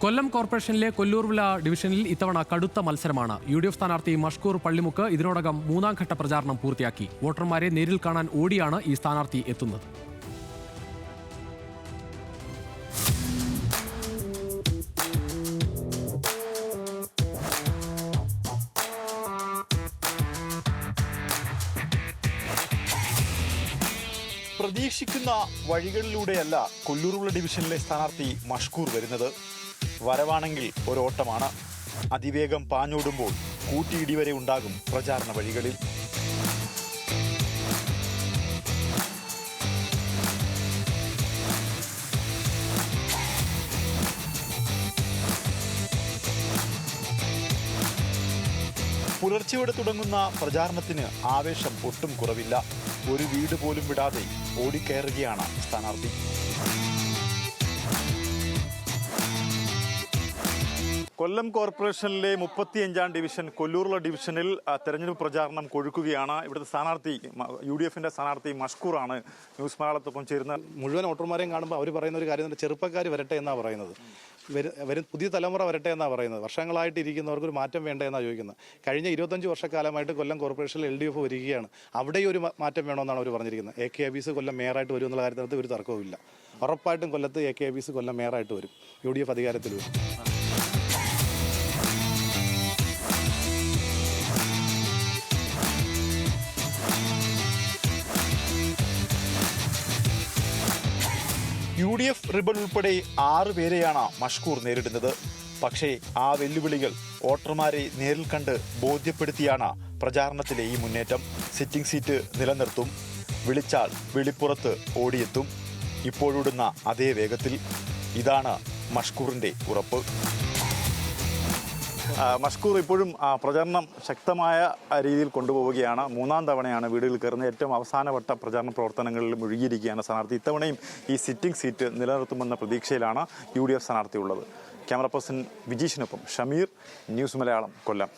കൊല്ലം കോർപ്പറേഷനിലെ കൊല്ലൂർവിള ഡിവിഷനിൽ ഇത്തവണ കടുത്ത മത്സരമാണ്. യു ഡി എഫ് സ്ഥാനാർത്ഥി മഷ്കൂർ പള്ളിമുക്ക് ഇതിനോടകം മൂന്നാം ഘട്ട പ്രചാരണം പൂർത്തിയാക്കി. വോട്ടർമാരെ നേരിൽ കാണാൻ ഓടിയാണ് ഈ സ്ഥാനാർത്ഥി എത്തുന്നത്. പ്രതീക്ഷിക്കുന്ന വഴികളിലൂടെയല്ല കൊല്ലൂർവിള ഡിവിഷനിലെ സ്ഥാനാർത്ഥി മഷ്കൂർ വരുന്നത്. വരവാണെങ്കിൽ ഒരോട്ടമാണ്. അതിവേഗം പാഞ്ഞോടുമ്പോൾ കൂട്ടിയിടി വരെ ഉണ്ടാകും പ്രചാരണ വഴികളിൽ. പുലർച്ചയോടെ തുടങ്ങുന്ന പ്രചാരണത്തിന് ആവേശം ഒട്ടും കുറവില്ല. ഒരു വീട് പോലും വിടാതെ ഓടിക്കയറുകയാണ് സ്ഥാനാർത്ഥി. കൊല്ലം കോർപ്പറേഷനിലെ മുപ്പത്തിയഞ്ചാം ഡിവിഷൻ കൊല്ലൂറുള്ള ഡിവിഷനിൽ തെരഞ്ഞെടുപ്പ് പ്രചാരണം കൊഴുക്കുകയാണ്. ഇവിടുത്തെ സ്ഥാനാർത്ഥി യു ഡി എഫിന്റെ സ്ഥാനാർത്ഥി മഷ്കൂറാണ് ന്യൂസ് മലയാളത്തൊപ്പം ചേരുന്ന മുഴുവൻ വോട്ടർമാരെയും കാണുമ്പോൾ അവർ പറയുന്ന ഒരു കാര്യം ചെറുപ്പക്കാർ വരട്ടെ എന്നാണ് പറയുന്നത്. വരും വരും പുതിയ തലമുറ വരട്ടെ എന്നാണ് പറയുന്നത്. വർഷങ്ങളായിട്ട് ഇരിക്കുന്നവർക്ക് ഒരു മാറ്റം വേണ്ട എന്നാണ് ചോദിക്കുന്നത്. കഴിഞ്ഞ ഇരുപത്തഞ്ച് വർഷക്കാലമായിട്ട് കൊല്ലം കോർപ്പറേഷനിൽ എൽ ഡി എഫ് വരികയാണ്. അവിടെയും ഒരു മാറ്റം വേണമെന്നാണ് അവർ പറഞ്ഞിരിക്കുന്നത്. എ കെ അബീസ് കൊല്ലം മേയറായിട്ട് വരും എന്നുള്ള കാര്യത്തിനകത്ത് ഒരു തർക്കവുമില്ല. ഉറപ്പായിട്ടും കൊല്ലത്ത് എ കെ അബീസ് കൊല്ലം മേയറായിട്ട് വരും. യു ഡി എഫ് അധികാരത്തിൽ വരും. യു ഡി എഫ് റിബൺ ഉൾപ്പെടെ ആറ് പേരെയാണ് മഷ്കൂർ നേരിടുന്നത്. പക്ഷേ ആ വെല്ലുവിളികൾ വോട്ടർമാരെ നേരിൽ കണ്ട് ബോധ്യപ്പെടുത്തിയാണ് പ്രചാരണത്തിലെ ഈ മുന്നേറ്റം. സിറ്റിംഗ് സീറ്റ് നിലനിർത്തും. വിളിച്ചാൽ വെളിപ്പുറത്ത് ഓടിയെത്തും. ഇപ്പോഴുടുന്ന അതേ വേഗത്തിൽ. ഇതാണ് മഷ്കൂറിന്റെ ഉറപ്പ്. മഷ്കൂർ ഇപ്പോഴും പ്രചരണം പ്രചാരണം ശക്തമായ രീതിയിൽ കൊണ്ടുപോവുകയാണ്. മൂന്നാം തവണയാണ് വീടുകളിൽ കയറുന്ന ഏറ്റവും അവസാനവട്ട പ്രചാരണ പ്രവർത്തനങ്ങളിൽ മുഴുകിയിരിക്കുകയാണ് സ്ഥാനാർത്ഥി. ഇത്തവണയും ഈ സിറ്റിംഗ് സീറ്റ് നിലനിർത്തുമെന്ന പ്രതീക്ഷയിലാണ് യു ഡി എഫ് സ്ഥാനാർത്ഥി ഉള്ളത് ക്യാമറ പേഴ്സൺ വിജീഷിനൊപ്പം ഷമീർ ന്യൂസ് മലയാളം കൊല്ലം.